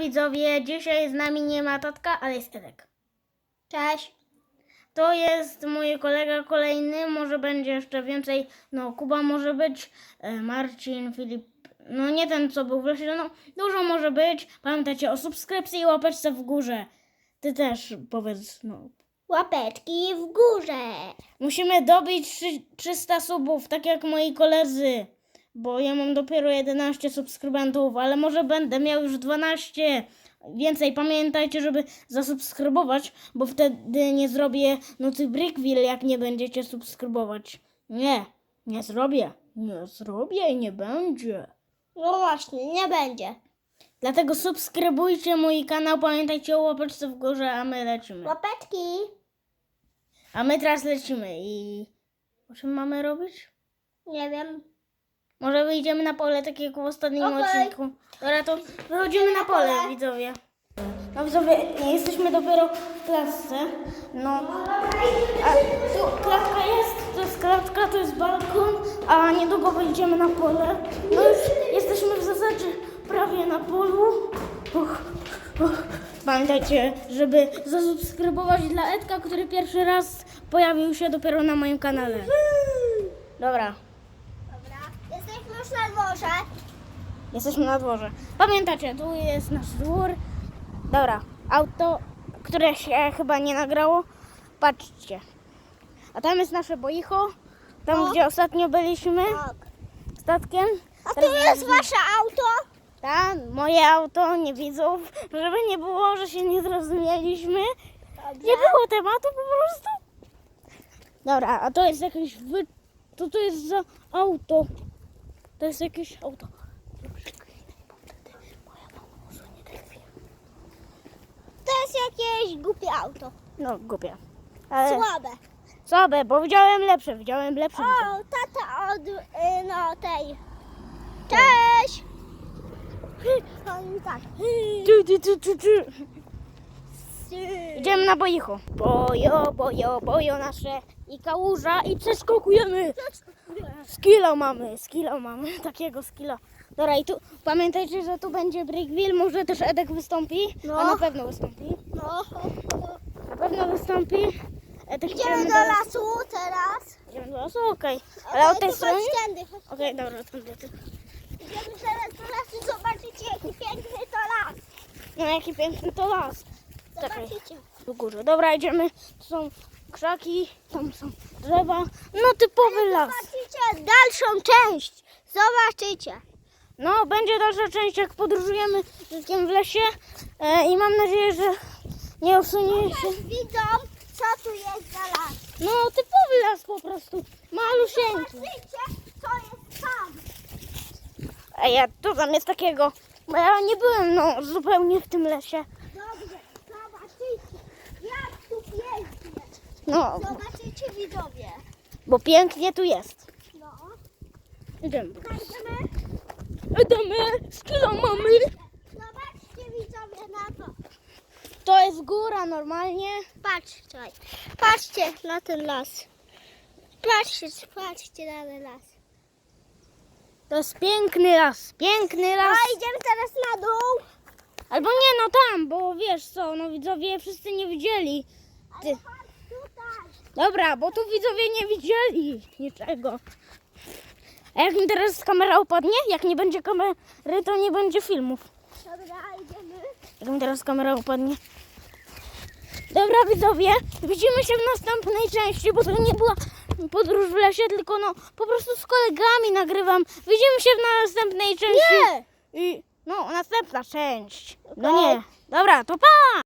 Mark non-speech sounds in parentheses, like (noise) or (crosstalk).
Widzowie, dzisiaj z nami nie ma tatka, ale jest Edek. Cześć. To jest mój kolega kolejny, może będzie jeszcze więcej, no Kuba może być, e, Marcin, Filip, no nie ten co był w lesie, no dużo może być. Pamiętajcie o subskrypcji i łapeczce w górze. Ty też powiedz, no. Łapeczki w górze. Musimy dobić trzy- 300 subów, tak jak moi koledzy. Bo ja mam dopiero 11 subskrybentów, ale może będę miał już 12. Więcej pamiętajcie, żeby zasubskrybować, bo wtedy nie zrobię nocy Brickville, jak nie będziecie subskrybować. Nie, nie zrobię. Nie zrobię i nie będzie. No właśnie, nie będzie. Dlatego subskrybujcie mój kanał, pamiętajcie o łapeczce w górze, a my lecimy. Łapeczki. A my teraz lecimy i... O czym mamy robić? Nie wiem. Może wyjdziemy na pole, tak jak w ostatnim Okej. odcinku. Dobra, to wychodzimy na pole, widzowie. No widzowie, nie jesteśmy dopiero w klatce. No, a tu klatka jest, to jest klatka, to jest balkon, a niedługo wyjdziemy na pole. No już jesteśmy w zasadzie prawie na polu. Uch, uch. Pamiętajcie, żeby zasubskrybować dla Edka, który pierwszy raz pojawił się dopiero na moim kanale. Dobra. Jesteśmy już na dworze. Jesteśmy na dworze. Pamiętacie, tu jest nasz dwór. Dobra, auto, które się chyba nie nagrało. Patrzcie. A tam jest nasze boicho. Tam, O. gdzie ostatnio byliśmy Tak. statkiem. A Teraz tu jest wasze auto? Tam, moje auto, nie widzów. Żeby nie było, że się nie zrozumieliśmy. Nie było tematu po prostu. Dobra, a to jest jakieś wy... To to jest za auto. To jest jakieś auto. To jest jakieś głupie auto. No, głupie. Ale Słabe. słabe, bo widziałem lepsze, widziałem lepsze. O, tata od, y, no, tej. Cześć. (laughs) On tak. Tu, tu, tu, tu, tu. Idziemy na boicho. Bojo, bojo, bojo nasze i kałuża i przeskokujemy. Skilla mamy, skilla mamy, (laughs) takiego skilla. Dobra i tu pamiętajcie, że tu będzie Brickville, może też Edek wystąpi, No. a na pewno wystąpi. No. Na pewno wystąpi. Edek Idziemy do teraz- lasu teraz. Idziemy do lasu, okej. Ale od tej strony? Okej, dobra, tędy. tu. Idziemy teraz do lasu, zobaczycie jaki piękny to las. No jaki piękny to las. Czekaj. Do góry. Dobra, idziemy. Tu są krzaki, tam są drzewa. No typowy las. Zobaczycie dalszą część. Zobaczycie. No, będzie dalsza część, jak podróżujemy w lesie. E, I mam nadzieję, że nie usunie się. Widzą, co tu jest za las. No, typowy las po prostu. Malusieńki. Zobaczycie, co jest tam. A ja, co tam jest takiego? Bo ja nie byłem, no, zupełnie w tym lesie. Dobrze, zobaczycie, jak tu pięknie. No, Zobaczycie widzowie. bo pięknie tu jest. No. Idziemy. Idziemy. Idziemy, skilo mamy. Zobaczcie widzowie na to. To jest góra normalnie. Patrzcie, patrzcie na ten las. Patrzcie, patrzcie na ten las. To jest piękny las, piękny las. A idziemy teraz na dół. Albo nie, no tam, bo wiesz co, no widzowie wszyscy nie widzieli. Ty. Ale tutaj. Dobra, bo tu widzowie nie widzieli niczego. A jak mi teraz kamera upadnie? Jak nie będzie kamery, to nie będzie filmów. Dobra, idziemy. Jak mi teraz kamera upadnie. Dobra widzowie, widzimy się w następnej części, bo to nie była podróż w lesie, tylko no po prostu z kolegami nagrywam. Widzimy się w następnej części. Nie. I no, następna część. No nie. Dobra, to pa!